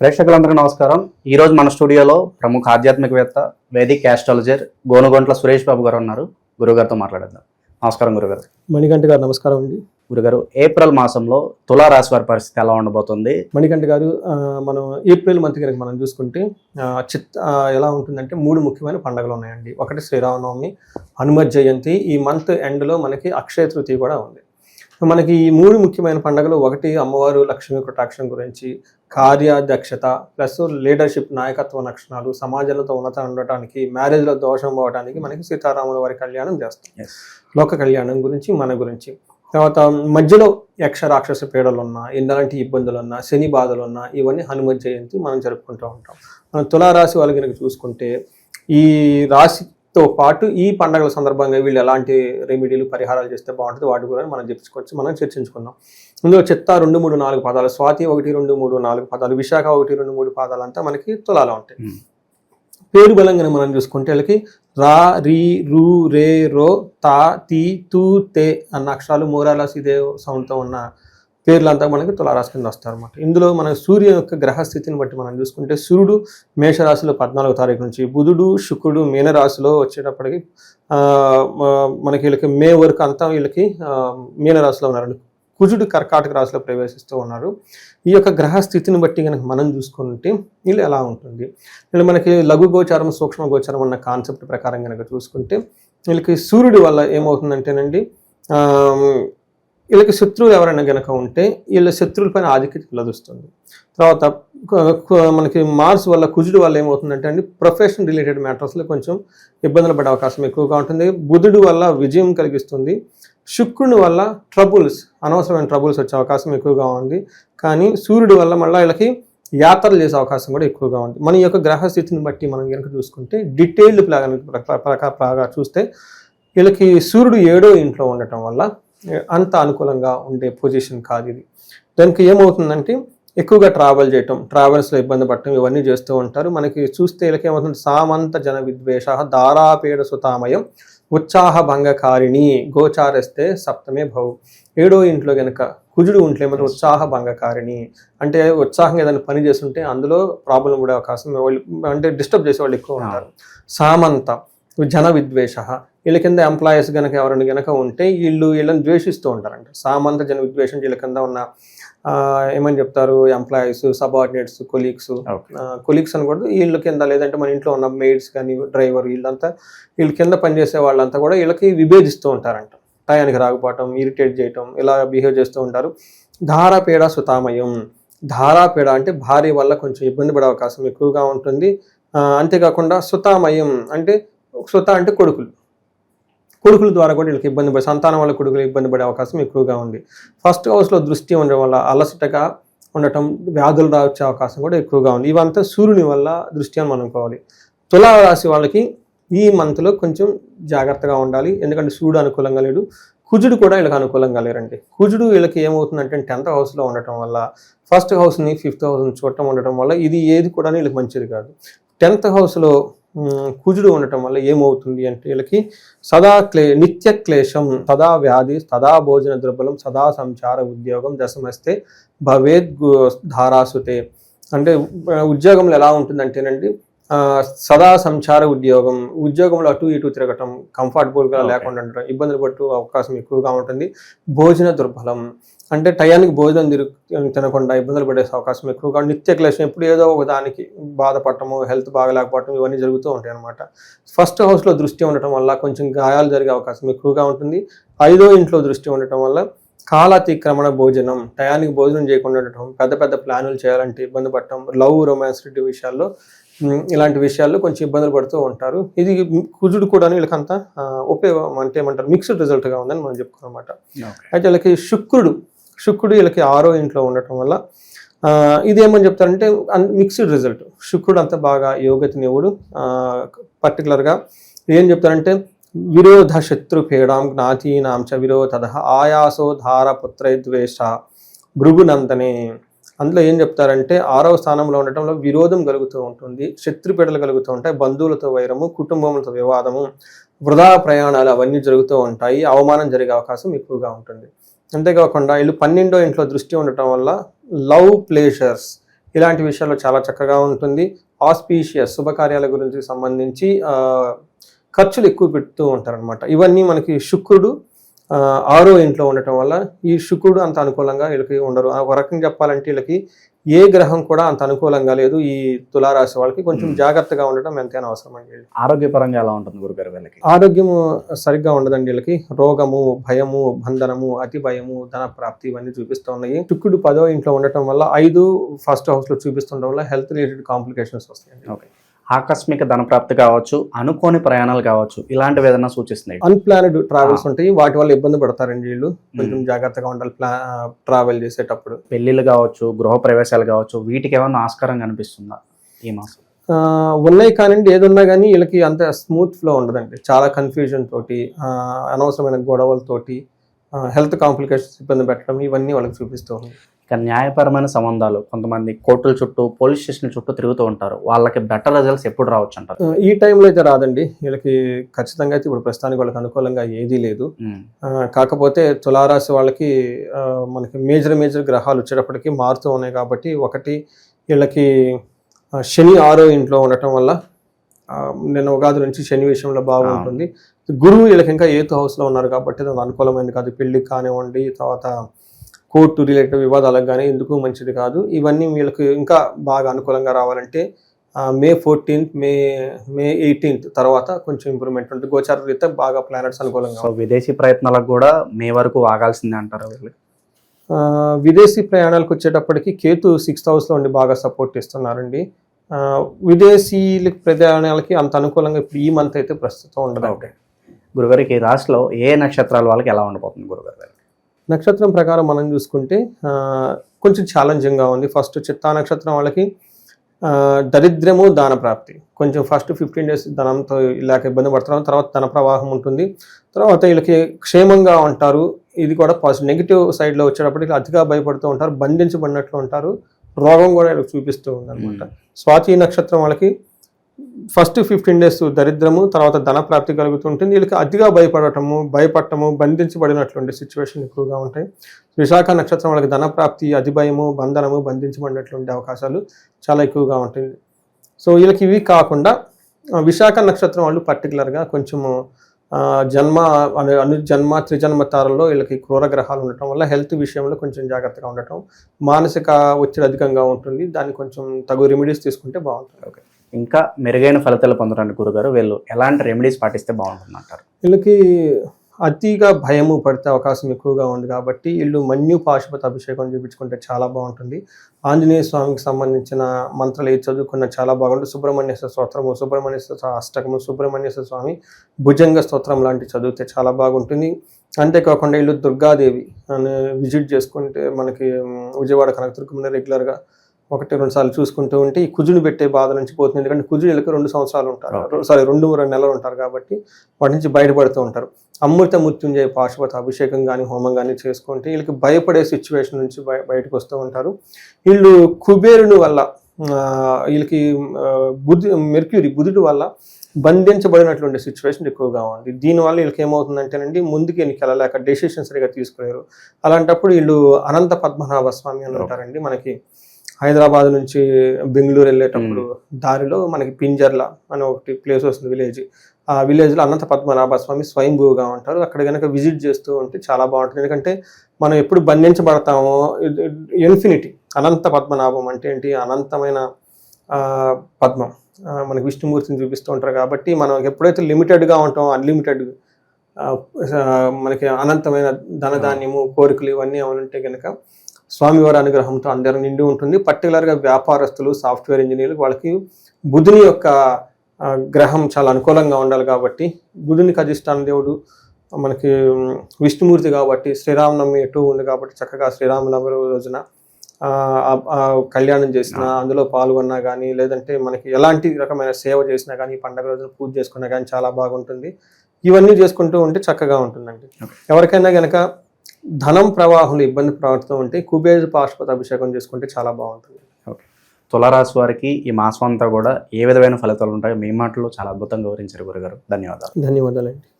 ప్రేక్షకులందరికీ నమస్కారం. ఈ రోజు మన స్టూడియోలో ప్రముఖ ఆధ్యాత్మికవేత్త వేదిక్ యాస్ట్రాలజర్ గోనుగొంట్ల సురేష్ బాబు గారు ఉన్నారు. గురుగారితో మాట్లాడేద్దాం. నమస్కారం గురుగారు. మణికంఠ గారు నమస్కారం అండి. గురుగారు ఏప్రిల్ మాసంలో తులా రాశి వారి పరిస్థితి ఎలా ఉండబోతుంది? మణికంఠ గారు మనం ఏప్రిల్ మంత్ కనుక మనం చూసుకుంటే చిత్ ఎలా ఉంటుందంటే మూడు ముఖ్యమైన పండుగలు ఉన్నాయండి. ఒకటి శ్రీరామనవమి హనుమత్ జయంతి. ఈ మంత్ ఎండ్లో మనకి అక్షయ తృతీయ కూడా ఉంది. మనకి ఈ మూడు ముఖ్యమైన పండుగలు ఒకటి అమ్మవారు లక్ష్మీ కటాక్షం గురించి కార్యదక్షత ప్లస్ లీడర్షిప్ నాయకత్వ లక్షణాలు సమాజంలో ఉన్నత ఉండటానికి మ్యారేజ్లో దోషం పోవడానికి మనకి సీతారాముల వారి కళ్యాణం చేస్తాం. లోక కళ్యాణం గురించి మన గురించి. తర్వాత మధ్యలో యక్ష రాక్షస పీడలు ఉన్నా ఎలాంటి ఇబ్బందులు ఉన్నా శని బాధలు ఉన్నా ఇవన్నీ హనుమత్ జయంతి మనం జరుపుకుంటూ ఉంటాం. మనం తులారాశి వాళ్ళు కనుక చూసుకుంటే ఈ రాశితో పాటు ఈ పండగల సందర్భంగా వీళ్ళు ఎలాంటి రెమెడీలు పరిహారాలు చేస్తే బాగుంటుంది వాటి గురించి మనం చెప్పుకోవచ్చు మనం చర్చించుకుందాం ఇందులో చెత్త రెండు మూడు నాలుగు పదాలు స్వాతి ఒకటి రెండు మూడు నాలుగు పదాలు విశాఖ ఒకటి రెండు మూడు పదాలు అంతా మనకి తులాలో ఉంటాయి. పేరు బలంగా మనం చూసుకుంటే వీళ్ళకి రా రీ రు రే రో తా తి తూ తే అన్న అక్షరాలు మోరాలాస్ ఇదే సౌండ్తో ఉన్న పేర్లంతా మనకి తులారాశి కింద వస్తారు అనమాట ఇందులో మన సూర్య యొక్క గ్రహ స్థితిని బట్టి మనం చూసుకుంటే సూర్యుడు మేషరాశిలో పద్నాలుగో తారీఖు నుంచి బుధుడు శుక్రుడు మీనరాశిలో వచ్చేటప్పటికి మనకి వీళ్ళకి మే వరకు అంతా వీళ్ళకి మీనరాశిలో ఉన్నారండి కుజుడు కర్కాటక రాశిలో ప్రవేశిస్తూ ఉన్నారు. ఈ యొక్క గ్రహ స్థితిని బట్టి కనుక మనం చూసుకుంటే వీళ్ళు ఎలా ఉంటుంది? వీళ్ళు మనకి లఘు గోచారం సూక్ష్మ గోచారం అన్న కాన్సెప్ట్ ప్రకారం కనుక చూసుకుంటే వీళ్ళకి సూర్యుడి వల్ల ఏమవుతుందంటేనండి వీళ్ళకి శత్రువులు ఎవరైనా గనక ఉంటే వీళ్ళ శత్రువుల పైన ఆధిక్యత లభిస్తుంది తర్వాత మనకి మార్స్ వల్ల కుజుడు వల్ల ఏమవుతుందంటే అండి ప్రొఫెషన్ రిలేటెడ్ మ్యాటర్స్లో కొంచెం ఇబ్బందులు పడే అవకాశం ఎక్కువగా ఉంటుంది. బుధుడు వల్ల విజయం కలిగిస్తుంది. శుక్రుని వల్ల ట్రబుల్స్ అనవసరమైన ట్రబుల్స్ వచ్చే అవకాశం ఎక్కువగా ఉంది. కానీ సూర్యుడి వల్ల మళ్ళీ వీళ్ళకి యాత్రలు చేసే అవకాశం కూడా ఎక్కువగా ఉంది. మన యొక్క గ్రహ స్థితిని బట్టి మనం కనుక చూసుకుంటే డీటెయిల్డ్ ప్లాన్ ప్రకారం చూస్తే వీళ్ళకి సూర్యుడు ఏడో ఇంట్లో ఉండటం వల్ల అంత అనుకూలంగా ఉండే పొజిషన్ కాదు ఇది. దానికి ఏమవుతుందంటే ఎక్కువగా ట్రావెల్ చేయటం ట్రావెల్స్లో ఇబ్బంది పడటం ఇవన్నీ చేస్తూ ఉంటారు. మనకి చూస్తే వీళ్ళకి ఏమవుతుంది సామంత జన విద్వేష దారాపేడ సుతామయం ఉత్సాహ భంగకారిణి గోచారస్తే సప్తమే భవు. ఏడో ఇంట్లో గనక కుజుడు ఉంటే ఏమంటే ఉత్సాహ భంగకారిణి అంటే ఉత్సాహంగా ఏదైనా పని చేస్తుంటే అందులో ప్రాబ్లం కూడా అవకాశం వాళ్ళు అంటే డిస్టర్బ్ చేసే వాళ్ళు ఎక్కువ ఉంటారు. సామంత జన విద్వేష వీళ్ళ కింద ఎంప్లాయీస్ గనక ఎవరైనా గనక ఉంటే వీళ్ళు వీళ్ళని ద్వేషిస్తూ ఉంటారంట. సామంత జన విద్వేషం వీళ్ళ కింద ఉన్న ఏమని చెప్తారు? Employees subordinates colleagues. కొలీగ్స్ అనకూడదు. వీళ్ళ కింద లేదంటే మన ఇంట్లో ఉన్న మెయిడ్స్ కానీ డ్రైవర్ వీళ్ళంతా వీళ్ళ కింద పనిచేసే వాళ్ళంతా కూడా వీళ్ళకి విభేదిస్తూ ఉంటారంట. టయానికి రాకపోవటం ఇరిటేట్ చేయటం ఇలా బిహేవ్ చేస్తూ ఉంటారు. ధారాపీడ సుతామయం. ధారాపీడ అంటే భార్య వల్ల కొంచెం ఇబ్బంది పడే అవకాశం ఎక్కువగా ఉంటుంది. అంతేకాకుండా సుతామయం అంటే సుత అంటే కొడుకులు. కొడుకుల ద్వారా కూడా వీళ్ళకి ఇబ్బంది పడే సంతానం వల్ల కొడుకులు ఇబ్బంది పడే అవకాశం ఎక్కువగా ఉంది. ఫస్ట్ హౌస్లో దృష్టి ఉండడం వల్ల అలసటగా ఉండటం వ్యాధులు రావచ్చే అవకాశం కూడా ఎక్కువగా ఉంది. ఇవంతా సూర్యుని వల్ల దృష్టి అని మనం అనుకోవాలి. తులా రాశి వాళ్ళకి ఈ మంత్లో కొంచెం జాగ్రత్తగా ఉండాలి. ఎందుకంటే సూర్యుడు అనుకూలంగా లేడు. కుజుడు కూడా వీళ్ళకి అనుకూలంగా లేరండి. కుజుడు వీళ్ళకి ఏమవుతుందంటే టెన్త్ హౌస్లో ఉండటం వల్ల ఫస్ట్ హౌస్ని ఫిఫ్త్ హౌస్ని చూడటం ఉండటం వల్ల ఇది ఏది కూడా వీళ్ళకి మంచిది కాదు. టెన్త్ హౌస్లో కుజుడు ఉండటం వల్ల ఏమవుతుంది అంటే వీళ్ళకి సదా క్లే నిత్య క్లేశం సదా వ్యాధి సదా భోజన ద్రవ్యం సదా సంచార ఉద్యోగం దశమస్తే భవేద్ ధారాసుతే అంటే ఉద్యోగంలో ఎలా ఉంటుందంటేనండి సదా సంచార ఉద్యోగం ఉద్యోగంలో అటు ఇటు తిరగటం కంఫర్టబుల్గా. లేకుండా ఉండటం ఇబ్బందులు పట్టు అవకాశం ఎక్కువగా ఉంటుంది భోజన దుర్బలం అంటే టయానికి భోజనం తిరు తినకుండా ఇబ్బందులు పడే అవకాశం ఎక్కువగా నిత్య క్లేశం ఎప్పుడు ఏదో ఒక దానికి బాధపడటము హెల్త్ బాగలేకపోవటం ఇవన్నీ జరుగుతూ ఉంటాయి అనమాట ఫస్ట్ హౌస్లో దృష్టి ఉండటం వల్ల కొంచెం గాయాలు జరిగే అవకాశం ఎక్కువగా ఉంటుంది. ఐదో ఇంట్లో దృష్టి ఉండటం వల్ల కాలాతిక్రమణ భోజనం టయానికి భోజనం చేయకుండా ఉండటం పెద్ద పెద్ద ప్లానులు చేయాలంటే ఇబ్బంది పడటం లవ్ రొమాన్స్ విషయాల్లో ఉమ్, ఇలాంటి విషయాల్లో కొంచెం ఇబ్బందులు పడుతూ ఉంటారు. ఇది కుజుడు కూడా వీళ్ళకంతా ఉపయోగం అంటే ఏమంటారు మిక్స్డ్ రిజల్ట్గా ఉందని మనం చెప్పుకోనమాట అయితే వీళ్ళకి శుక్రుడు శుక్రుడు వీళ్ళకి ఆరో ఇంట్లో ఉండటం వల్ల ఇదేమని చెప్తారంటే మిక్స్డ్ రిజల్ట్ శుక్రుడు అంత బాగా యోగతినివుడు పర్టికులర్గా ఏం చెప్తారంటే విరోధ శత్రు పేడాం జ్ఞాతీనాం చ విరోధ ఆయాసో ధార పుత్రైద్వేష భృగునందనే. అందులో ఏం చెప్తారంటే ఆరవ స్థానంలో ఉండటంలో విరోధం కలుగుతూ ఉంటుంది శత్రుపీడలు కలుగుతూ ఉంటాయి బంధువులతో వైరము కుటుంబంతో వివాదము వృధా ప్రయాణాలు అవన్నీ జరుగుతూ ఉంటాయి. అవమానం జరిగే అవకాశం ఎక్కువగా ఉంటుంది. అంతేకాకుండా వీళ్ళు పన్నెండో ఇంట్లో దృష్టి ఉండటం వల్ల లవ్ ప్లేషర్స్ ఇలాంటి విషయాల్లో చాలా చక్కగా ఉంటుంది. ఆస్పీషియస్ శుభకార్యాల గురించి సంబంధించి ఖర్చులు ఎక్కువ పెడుతూ ఉంటారనమాట ఇవన్నీ మనకి శుక్రుడు ఆరో ఇంట్లో ఉండటం వల్ల ఈ శుక్రుడు అంత అనుకూలంగా వీళ్ళకి ఉండరు. ఒక రకంగా చెప్పాలంటే వీళ్ళకి ఏ గ్రహం కూడా అంత అనుకూలంగా లేదు. ఈ తులారాశి వాళ్ళకి కొంచెం. జాగ్రత్తగా ఉండటం ఎంతైనా అవసరం అండి ఆరోగ్యపరంగా ఎలా ఉంటుంది గురుగారు వీళ్ళకి? ఆరోగ్యము సరిగ్గా ఉండదండి వీళ్ళకి. రోగము భయము బంధనము అతి భయము ధన ప్రాప్తి ఇవన్నీ చూపిస్తూ ఉన్నాయి. శుక్రుడు పదో ఇంట్లో ఉండటం వల్ల ఐదు ఫస్ట్ హౌస్లో చూపిస్తుండడం వల్ల హెల్త్ రిలేటెడ్ కాంప్లికేషన్స్ వస్తాయండి. ఓకే. ఆకస్మిక ధనప్రాప్తి కావచ్చు అనుకోని ప్రయాణాలు కావచ్చు ఇలాంటివి ఏదైనా సూచిస్తున్నాయి. అన్ప్లానెడ్ ట్రావెల్స్ ఉంటాయి. వాటి వల్ల ఇబ్బంది పడతారండి వీళ్ళు. కొంచెం జాగ్రత్తగా ఉండాలి. ట్రావెల్ చేసేటప్పుడు. పెళ్ళిళ్ళు కావచ్చు గృహ ప్రవేశాలు కావచ్చు వీటికి ఏమైనా ఆస్కారం కనిపిస్తుందా ఈ మాసం? ఆ, ఉన్నాయి కానివ్వండి. ఏది ఉన్నా కానీ వీళ్ళకి అంత స్మూత్ ఫ్లో ఉండదండి. చాలా కన్ఫ్యూజన్ తోటి అనవసరమైన గొడవలతోటి హెల్త్ కాంప్లికేషన్స్ ఇబ్బంది పెట్టడం ఇవన్నీ వాళ్ళకి చూపిస్తూ ఉంది ఇక న్యాయపరమైన సంబంధాలు కొంతమంది కోర్టుల చుట్టూ పోలీస్ స్టేషన్ చుట్టూ తిరుగుతూ ఉంటారు. వాళ్ళకి బెటర్ రిజల్ట్స్ ఎప్పుడు రావచ్చు అంటారు? ఈ టైంలో అయితే రాదండి. వీళ్ళకి ఖచ్చితంగా అయితే ఇప్పుడు ప్రస్తుతానికి వాళ్ళకి అనుకూలంగా ఏదీ లేదు. కాకపోతే తులారాశి వాళ్ళకి మనకి మేజర్ మేజర్ గ్రహాలు వచ్చేటప్పటికి మారుతూ ఉన్నాయి కాబట్టి ఒకటి వీళ్ళకి శని ఆరో ఇంట్లో ఉండటం వల్ల ఆ, నిన్న ఉగాది నుంచి శని విషయంలో బాగుంటుంది. గురువు వీళ్ళకి ఇంకా ఏతు హౌస్లో ఉన్నారు కాబట్టి అది అనుకూలమైనది కాదు. పెళ్ళికి కానివ్వండి తర్వాత కోర్టు రిలేటెడ్ వివాదాలకు కానీ ఎందుకు మంచిది కాదు. ఇవన్నీ వీళ్ళకి ఇంకా బాగా అనుకూలంగా రావాలంటే May fourteenth May May eighteenth తర్వాత కొంచెం ఇంప్రూవ్మెంట్ ఉంటుంది. గోచార రీత్యా బాగా ప్లానెట్స్ అనుకూలంగా సో విదేశీ ప్రయత్నాలకు కూడా మే వరకు ఆగాల్సిందే అంటారు వీళ్ళు? విదేశీ ప్రయాణాలకు వచ్చేటప్పటికి కేతు సిక్స్త్ హౌస్లో ఉండి బాగా సపోర్ట్ ఇస్తున్నారండి ఆ, విదేశీ ప్రయాణాలకి అంత అనుకూలంగా ఇప్పుడు ఈ మంత్ అయితే ప్రస్తుతం ఉండదు గురుగారికి రాశిలో ఏ నక్షత్రాల వాళ్ళకి ఎలా ఉండబోతుంది గురుగారు? నక్షత్రం ప్రకారం మనం చూసుకుంటే కొంచెం ఛాలెంజింగ్గా ఉంది. ఫస్ట్ చిత్తా నక్షత్రం వాళ్ళకి దరిద్రము దాన ప్రాప్తి. కొంచెం ఫస్ట్ ఫిఫ్టీన్ డేస్ ధనంతో ఇలాగ ఇబ్బంది పడుతున్నారు తర్వాత ధన ప్రవాహం ఉంటుంది. తర్వాత వీళ్ళకి క్షేమంగా ఉంటారు. ఇది కూడా పాజిటివ్ నెగిటివ్ సైడ్లో వచ్చేటప్పటికి అతిగా భయపడుతూ ఉంటారు. బంధించబడినట్లు ఉంటారు. రోగం కూడా వీళ్ళకి చూపిస్తూ ఉంది అనమాట స్వాతి నక్షత్రం వాళ్ళకి ఫస్ట్ ఫిఫ్టీన్ డేస్ దరిద్రము తర్వాత ధన ప్రాప్తి కలుగుతుంటుంది. వీళ్ళకి అతిగా భయపడటము భయపడటము బంధించబడినటువంటి సిచ్యువేషన్ ఎక్కువగా ఉంటాయి. విశాఖ నక్షత్రం వాళ్ళకి ధన ప్రాప్తి అతి భయము బంధనము బంధించబడినటువంటి అవకాశాలు చాలా ఎక్కువగా ఉంటుంది సో వీళ్ళకి ఇవి కాకుండా విశాఖ నక్షత్రం వాళ్ళు పర్టికులర్గా కొంచెము జన్మ అను అను జన్మ త్రిజన్మ తారల్లో వీళ్ళకి క్రూర గ్రహాలు ఉండటం వల్ల హెల్త్ విషయంలో కొంచెం జాగ్రత్తగా ఉండటం మానసిక ఒత్తిడి అధికంగా ఉంటుంది. దాన్ని కొంచెం తగు రెమెడీస్ తీసుకుంటే బాగుంటుంది. ఓకే ఇంకా మెరుగైన ఫలితాలు పొందడానికి గురుగారు వీళ్ళు ఎలాంటి రెమెడీస్ పాటిస్తే బాగుంటుంది అంటారు వీళ్ళకి అతిగా భయము పడితే అవకాశం ఎక్కువగా ఉంది కాబట్టి వీళ్ళు మన్యు పాశుపతి అభిషేకం చూపించుకుంటే చాలా బాగుంటుంది. ఆంజనేయ స్వామికి సంబంధించిన మంత్రాలు ఏది చదువుకున్న చాలా బాగుంటుంది. సుబ్రహ్మణ్యేశ్వర స్తోత్రము సుబ్రహ్మణ్యేశ్వర అష్టకము సుబ్రహ్మణ్యేశ్వర స్వామి భుజంగ స్తోత్రం లాంటివి చదివితే చాలా బాగుంటుంది. అంతేకాకుండా వీళ్ళు దుర్గాదేవి విజిట్ చేసుకుంటే మనకి విజయవాడ కనకదుర్గంలో రెగ్యులర్గా ఒకటి రెండు సార్లు చూసుకుంటూ ఉంటే ఈ కుజుని పెట్టే బాధ నుంచి పోతుంది. ఎందుకంటే కుజుడు వీళ్ళకి రెండు సంవత్సరాలు ఉంటారు. సారీ రెండు రెండు నెలలు ఉంటారు కాబట్టి వాటి నుంచి బయటపడుతూ ఉంటారు. అమృత మృత్యుంజయ పాశుపత అభిషేకం కానీ హోమం కానీ చేసుకుంటే వీళ్ళకి భయపడే సిచ్యువేషన్ నుంచి బయ బయటకు వస్తూ ఉంటారు. వీళ్ళు కుబేరుని వల్ల వీళ్ళకి బుద్ధి మెర్క్యూరీ బుధుడు వల్ల బంధించబడినటువంటి సిచ్యువేషన్ ఎక్కువగా ఉంది. దీనివల్ల వీళ్ళకి ఏమవుతుందంటేనండి ముందుకి వీళ్ళకి వెళ్ళలేక డెసిషన్ సరిగా తీసుకోలేరు అలాంటప్పుడు వీళ్ళు అనంత పద్మనాభ స్వామి అని ఉంటారండి మనకి. హైదరాబాద్ నుంచి బెంగళూరు వెళ్ళేటప్పుడు దారిలో మనకి పింజర్ల అని ఒకటి ప్లేస్ వస్తుంది విలేజ్. ఆ విలేజ్లో అనంత పద్మనాభ స్వామి స్వయంభూగా ఉంటారు. అక్కడ కనుక విజిట్ చేస్తూ ఉంటే చాలా బాగుంటుంది. ఎందుకంటే మనం ఎప్పుడు బంధించబడతామో ఇన్ఫినిటీ అనంత పద్మనాభం అంటే ఏంటి? అనంతమైన పద్మం. మనకి విష్ణుమూర్తిని చూపిస్తూ ఉంటారు కాబట్టి మనం ఎప్పుడైతే లిమిటెడ్గా ఉంటామో అన్లిమిటెడ్ మనకి అనంతమైన ధనధాన్యము కోరికలు ఇవన్నీ ఏమైనా ఉంటే కనుక స్వామివారి అనుగ్రహంతో అందరం నిండి ఉంటుంది. పర్టికులర్గా వ్యాపారస్తులు సాఫ్ట్వేర్ ఇంజనీర్లు వాళ్ళకి బుధుని యొక్క గ్రహం చాలా అనుకూలంగా ఉండాలి కాబట్టి బుధునికి అధిష్టాన దేవుడు మనకి విష్ణుమూర్తి కాబట్టి శ్రీరామనవమి ఎటు ఉంది కాబట్టి చక్కగా శ్రీరామనవమి రోజున కళ్యాణం చేసిన అందులో పాల్గొన్నా కానీ లేదంటే మనకి ఎలాంటి రకమైన సేవ చేసినా కానీ పండగ రోజున పూజ చేసుకున్నా కానీ చాలా బాగుంటుంది. ఇవన్నీ చేసుకుంటూ ఉంటే చక్కగా ఉంటుందండి. ఎవరికైనా గనక ధనం ప్రవాహంలో ఇబ్బంది పడుతూ ఉంటే కుబేర పాశుపత అభిషేకం చేసుకుంటే చాలా బాగుంటుంది. ఓకే. తులారాశి వారికి ఈ మాసం అంతా కూడా ఏ విధమైన ఫలితాలు ఉంటాయో మీ మాటలో చాలా అద్భుతంగా వివరించారు గురుగారు. ధన్యవాదాలు. ధన్యవాదాలండి.